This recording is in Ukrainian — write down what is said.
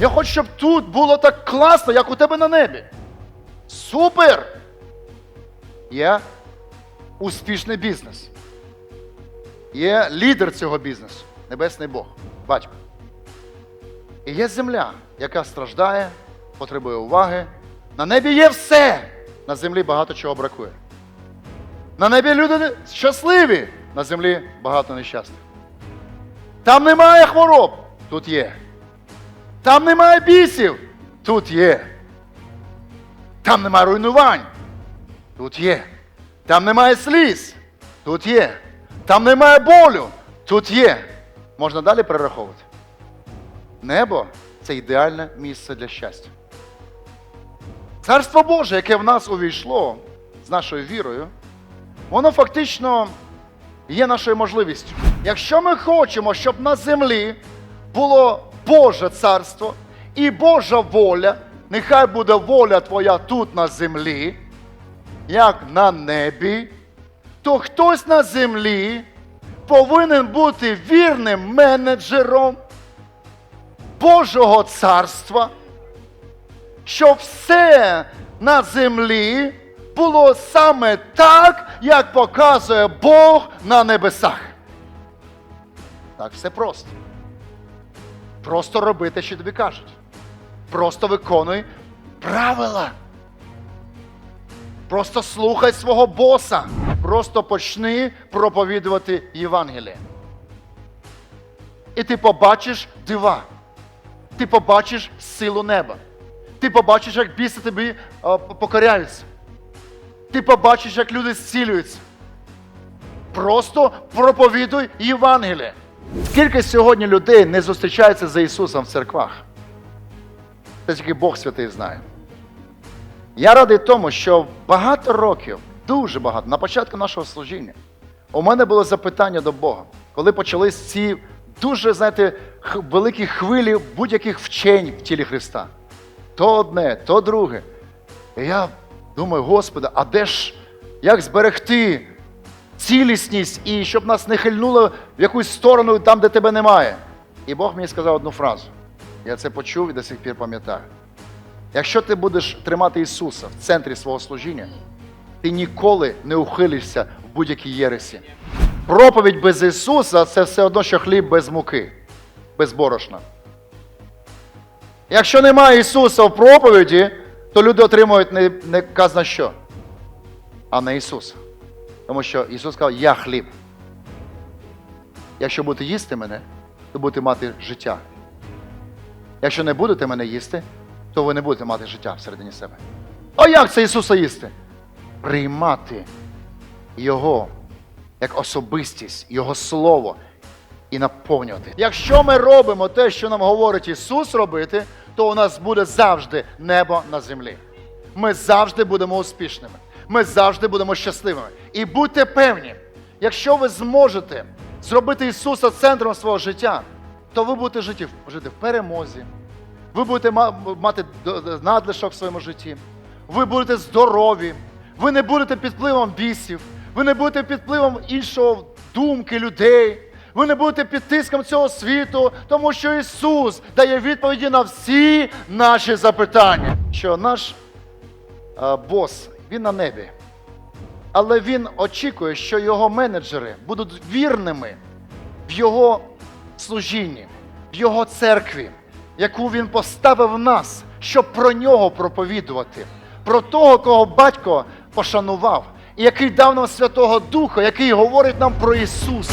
Я хочу, щоб тут було так класно, як у тебе на небі. Супер! Є успішний бізнес. Є лідер цього бізнесу, небесний Бог, батько. І є земля, яка страждає, потребує уваги. На небі є все. На землі багато чого бракує. На небі люди щасливі, на землі багато нещасних. Там немає хвороб, тут є. Там немає бісів, тут є. Там немає руйнувань, тут є. Там немає сліз, тут є. Там немає болю, тут є. Можна далі перераховувати. Небо це ідеальне місце для щастя. Царство Боже, яке в нас увійшло з нашою вірою, воно фактично є нашою можливістю. Якщо ми хочемо, щоб на землі було Боже царство і Божа воля, нехай буде воля Твоя тут на землі, як на небі, то хтось на землі повинен бути вірним менеджером Божого царства, щоб все на землі було саме так, як показує Бог на небесах. Так все просто. Просто роби те, що тобі кажуть. Просто виконуй правила. Просто слухай свого боса. Просто почни проповідувати Євангеліє. І ти побачиш дива. Ти побачиш силу неба. Ти побачиш, як біси тобі е, покоряються. Ти побачиш, як люди зцілюються. Просто проповідуй Євангеліє. Скільки сьогодні людей не зустрічаються за Ісусом в церквах? Це тільки Бог святий знає. Я радий тому, що багато років, дуже багато, на початку нашого служіння, у мене було запитання до Бога, коли почались ці дуже, знаєте, великі хвилі будь-яких вчень в тілі Христа. То одне, то друге. І я думаю, Господи, а де ж, як зберегти цілісність і щоб нас не хильнуло в якусь сторону там, де тебе немає? І Бог мені сказав одну фразу. Я це почув і до сих пір пам'ятаю. Якщо ти будеш тримати Ісуса в центрі свого служіння, ти ніколи не ухилишся в будь-якій єресі. Проповідь без Ісуса це все одно, що хліб без муки, без борошна. Якщо немає Ісуса в проповіді, то люди отримують не, не казна що, а не Ісуса. Тому що Ісус сказав, я хліб. Якщо будете їсти мене, то будете мати життя. Якщо не будете мене їсти, то ви не будете мати життя всередині себе. А як це Ісуса їсти? Приймати Його як особистість, Його Слово і наповнювати. Якщо ми робимо те, що нам говорить Ісус робити, то у нас буде завжди небо на землі. Ми завжди будемо успішними. Ми завжди будемо щасливими. І будьте певні, якщо ви зможете зробити Ісуса центром свого життя, то ви будете жити, жити в перемозі, ви будете мати надлишок в своєму житті, ви будете здорові, ви не будете під впливом бісів, ви не будете під впливом іншого думки людей, ви не будете під тиском цього світу, тому що Ісус дає відповіді на всі наші запитання. Що наш е, бос, він на небі. Але він очікує, що його менеджери будуть вірними в його служінні, в його церкві, яку він поставив нас, щоб про нього проповідувати, про того, кого батько пошанував, і який дав нам Святого Духа, який говорить нам про Ісуса.